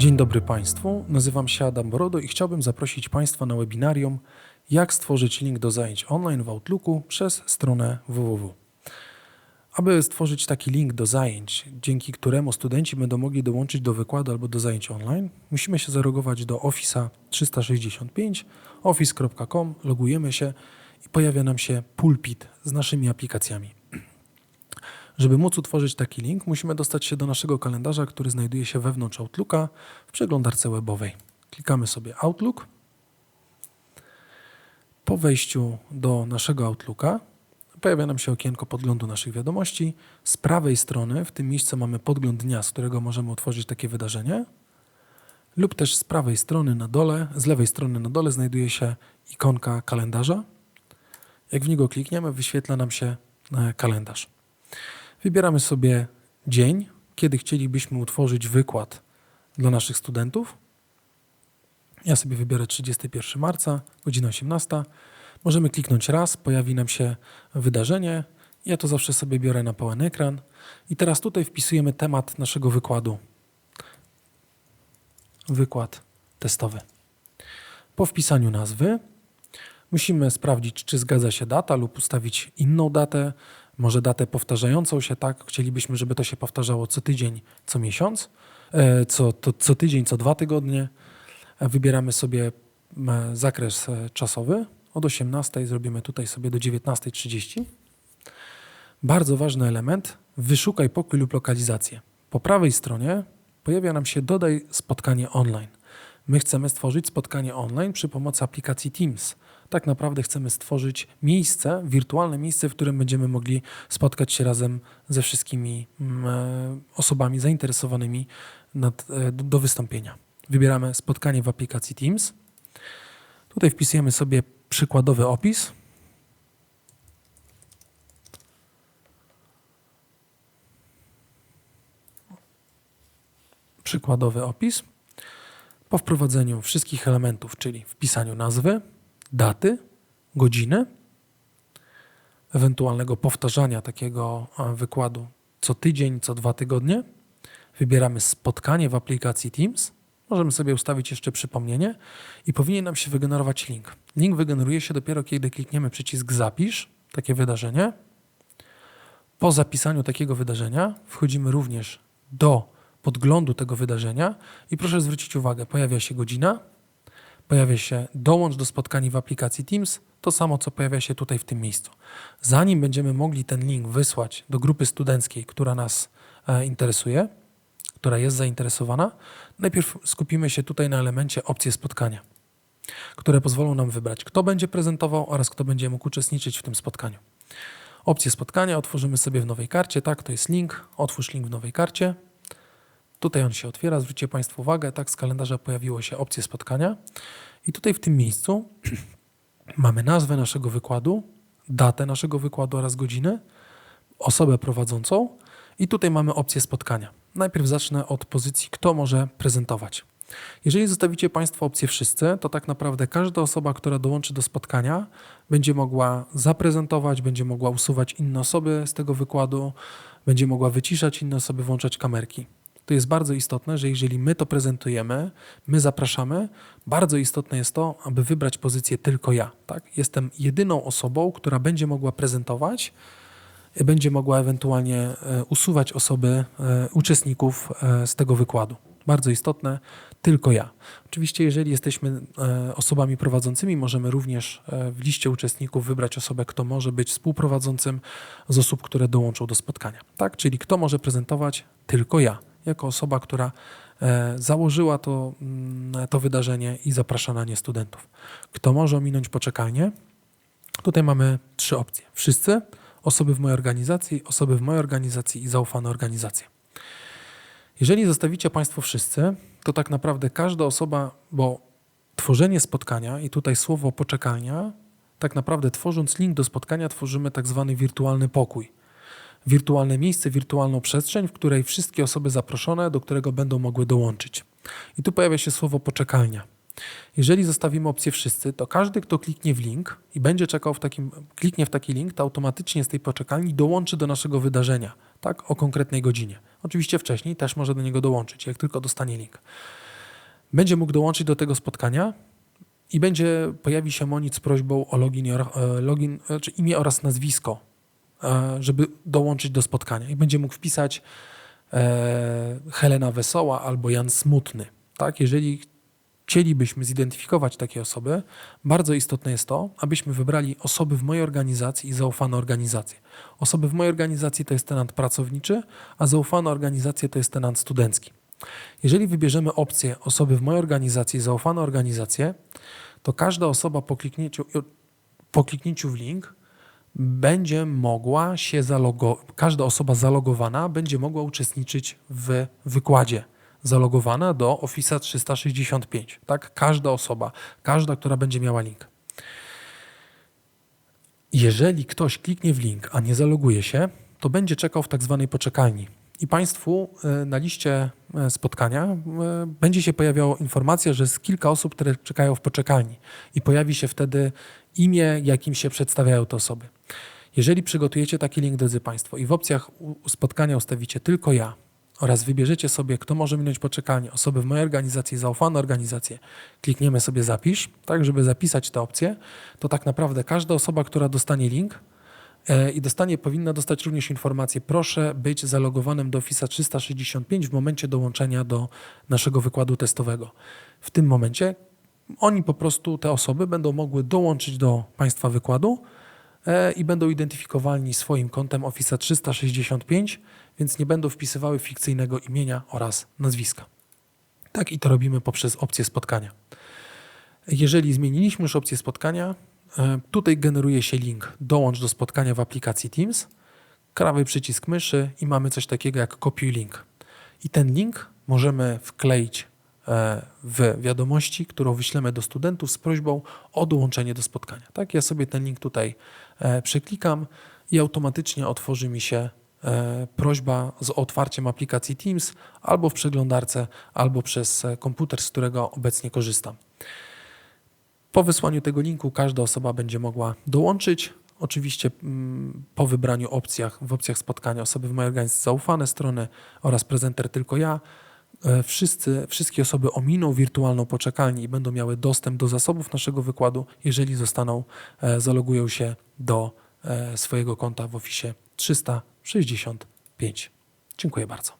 Dzień dobry Państwu, nazywam się Adam Borodo i chciałbym zaprosić Państwa na webinarium Jak stworzyć link do zajęć online w Outlooku przez stronę www. Aby stworzyć taki link do zajęć, dzięki któremu studenci będą mogli dołączyć do wykładu albo do zajęć online, musimy się zalogować do Office'a 365, office.com, logujemy się i pojawia nam się pulpit z naszymi aplikacjami. Żeby móc utworzyć taki link, musimy dostać się do naszego kalendarza, który znajduje się wewnątrz Outlooka w przeglądarce webowej. Klikamy sobie Outlook. Po wejściu do naszego Outlooka pojawia nam się okienko podglądu naszych wiadomości. Z prawej strony w tym miejscu mamy podgląd dnia, z którego możemy utworzyć takie wydarzenie. Lub też z prawej strony na dole, z lewej strony na dole znajduje się ikonka kalendarza. Jak w niego klikniemy, wyświetla nam się e, kalendarz. Wybieramy sobie dzień, kiedy chcielibyśmy utworzyć wykład dla naszych studentów. Ja sobie wybiorę 31 marca, godzina 18. Możemy kliknąć raz, pojawi nam się wydarzenie. Ja to zawsze sobie biorę na pełen ekran. I teraz tutaj wpisujemy temat naszego wykładu. Wykład testowy. Po wpisaniu nazwy musimy sprawdzić, czy zgadza się data lub ustawić inną datę, może datę powtarzającą się, tak? Chcielibyśmy, żeby to się powtarzało co tydzień, co miesiąc, e, co, to, co tydzień, co dwa tygodnie. E, Wybieramy sobie m, zakres e, czasowy. Od 18 zrobimy tutaj sobie do 19.30. Bardzo ważny element, wyszukaj pokój lub lokalizację. Po prawej stronie pojawia nam się dodaj spotkanie online. My chcemy stworzyć spotkanie online przy pomocy aplikacji Teams. Tak naprawdę chcemy stworzyć miejsce, wirtualne miejsce, w którym będziemy mogli spotkać się razem ze wszystkimi mm, e, osobami zainteresowanymi nad, e, do, do wystąpienia. Wybieramy spotkanie w aplikacji Teams. Tutaj wpisujemy sobie przykładowy opis. Przykładowy opis. Po wprowadzeniu wszystkich elementów, czyli wpisaniu nazwy, daty, godziny, ewentualnego powtarzania takiego wykładu co tydzień, co dwa tygodnie, wybieramy spotkanie w aplikacji Teams. Możemy sobie ustawić jeszcze przypomnienie i powinien nam się wygenerować link. Link wygeneruje się dopiero, kiedy klikniemy przycisk Zapisz, takie wydarzenie. Po zapisaniu takiego wydarzenia wchodzimy również do podglądu tego wydarzenia i proszę zwrócić uwagę, pojawia się godzina, pojawia się dołącz do spotkania w aplikacji Teams, to samo co pojawia się tutaj w tym miejscu. Zanim będziemy mogli ten link wysłać do grupy studenckiej, która nas e, interesuje, która jest zainteresowana, najpierw skupimy się tutaj na elemencie opcje spotkania, które pozwolą nam wybrać, kto będzie prezentował oraz kto będzie mógł uczestniczyć w tym spotkaniu. Opcje spotkania otworzymy sobie w nowej karcie, tak, to jest link, otwórz link w nowej karcie. Tutaj on się otwiera, zwróćcie Państwo uwagę, tak, z kalendarza pojawiło się opcje spotkania i tutaj w tym miejscu mamy nazwę naszego wykładu, datę naszego wykładu oraz godzinę, osobę prowadzącą i tutaj mamy opcję spotkania. Najpierw zacznę od pozycji, kto może prezentować. Jeżeli zostawicie Państwo opcję wszyscy, to tak naprawdę każda osoba, która dołączy do spotkania, będzie mogła zaprezentować, będzie mogła usuwać inne osoby z tego wykładu, będzie mogła wyciszać inne osoby, włączać kamerki. To jest bardzo istotne, że jeżeli my to prezentujemy, my zapraszamy, bardzo istotne jest to, aby wybrać pozycję tylko ja. Tak? Jestem jedyną osobą, która będzie mogła prezentować, będzie mogła ewentualnie e, usuwać osoby, e, uczestników e, z tego wykładu. Bardzo istotne, tylko ja. Oczywiście, jeżeli jesteśmy osobami prowadzącymi, możemy również w liście uczestników wybrać osobę, kto może być współprowadzącym z osób, które dołączą do spotkania. Tak? Czyli kto może prezentować? Tylko ja, jako osoba, która założyła to, mm, to wydarzenie i zaprasza na nie studentów. Kto może ominąć poczekalnię? Tutaj mamy trzy opcje. Wszyscy, osoby w mojej organizacji, osoby w mojej organizacji i zaufane organizacje. Jeżeli zostawicie Państwo wszyscy, to tak naprawdę każda osoba, bo tworzenie spotkania i tutaj słowo poczekalnia, tak naprawdę tworząc link do spotkania, tworzymy tak zwany wirtualny pokój. Wirtualne miejsce, wirtualną przestrzeń, w której wszystkie osoby zaproszone, do którego będą mogły dołączyć. I tu pojawia się słowo poczekalnia. Jeżeli zostawimy opcję wszyscy, to każdy, kto kliknie w link i będzie czekał w takim, kliknie w taki link, to automatycznie z tej poczekalni dołączy do naszego wydarzenia, tak, o konkretnej godzinie. Oczywiście wcześniej też może do niego dołączyć, jak tylko dostanie link. będzie mógł dołączyć do tego spotkania i będzie pojawi się monit z prośbą o login, e, login czy imię oraz nazwisko, żeby dołączyć do spotkania. I będzie mógł wpisać e, Helena Wesoła albo Jan Smutny. Tak? Jeżeli chcielibyśmy zidentyfikować takie osoby, bardzo istotne jest to, abyśmy wybrali osoby w mojej organizacji i zaufane organizacje. Osoby w mojej organizacji to jest tenant pracowniczy, a zaufane organizacje to jest tenant studencki. Jeżeli wybierzemy opcję osoby w mojej organizacji i zaufane organizacje, to każda osoba po kliknięciu, po kliknięciu w link będzie mogła się zalogować, każda osoba zalogowana będzie mogła uczestniczyć w wykładzie. Zalogowana do Office 365. Tak? Każda osoba, każda, która będzie miała link. Jeżeli ktoś kliknie w link, a nie zaloguje się, to będzie czekał w tak zwanej poczekalni. I Państwu e, na liście e, spotkania e, będzie się pojawiała informacja, że jest kilka osób, które czekają w poczekalni i pojawi się wtedy imię, jakim się przedstawiają te osoby. Jeżeli przygotujecie taki link, drodzy Państwo, i w opcjach spotkania ustawicie tylko ja oraz wybierzecie sobie, kto może minąć poczekalnię, osoby w mojej organizacji, zaufane organizacje, klikniemy sobie zapisz, tak, żeby zapisać te opcje, to tak naprawdę każda osoba, która dostanie link, E, i dostanie, powinna dostać również informację, proszę być zalogowanym do Office 365 w momencie dołączenia do naszego wykładu testowego. W tym momencie oni po prostu, te osoby będą mogły dołączyć do Państwa wykładu i będą identyfikowani swoim kontem Office 365, więc nie będą wpisywały fikcyjnego imienia oraz nazwiska. Tak i to robimy poprzez opcję spotkania. Jeżeli zmieniliśmy już opcję spotkania, e, tutaj generuje się link dołącz do spotkania w aplikacji Teams, prawy przycisk myszy i mamy coś takiego jak kopiuj link. I ten link możemy wkleić e, w wiadomości, którą wyślemy do studentów z prośbą o dołączenie do spotkania. Tak, ja sobie ten link tutaj e, przeklikam i automatycznie otworzy mi się e, prośba z otwarciem aplikacji Teams albo w przeglądarce, albo przez e, komputer, z którego obecnie korzystam. Po wysłaniu tego linku każda osoba będzie mogła dołączyć. Oczywiście mm, po wybraniu opcjach, w opcjach spotkania osoby w mojej organizacji zaufane strony oraz prezenter tylko ja, e, wszyscy, wszystkie osoby ominą wirtualną poczekalnię i będą miały dostęp do zasobów naszego wykładu, jeżeli zostaną, e, zalogują się do e, swojego konta w Office 365. Dziękuję bardzo.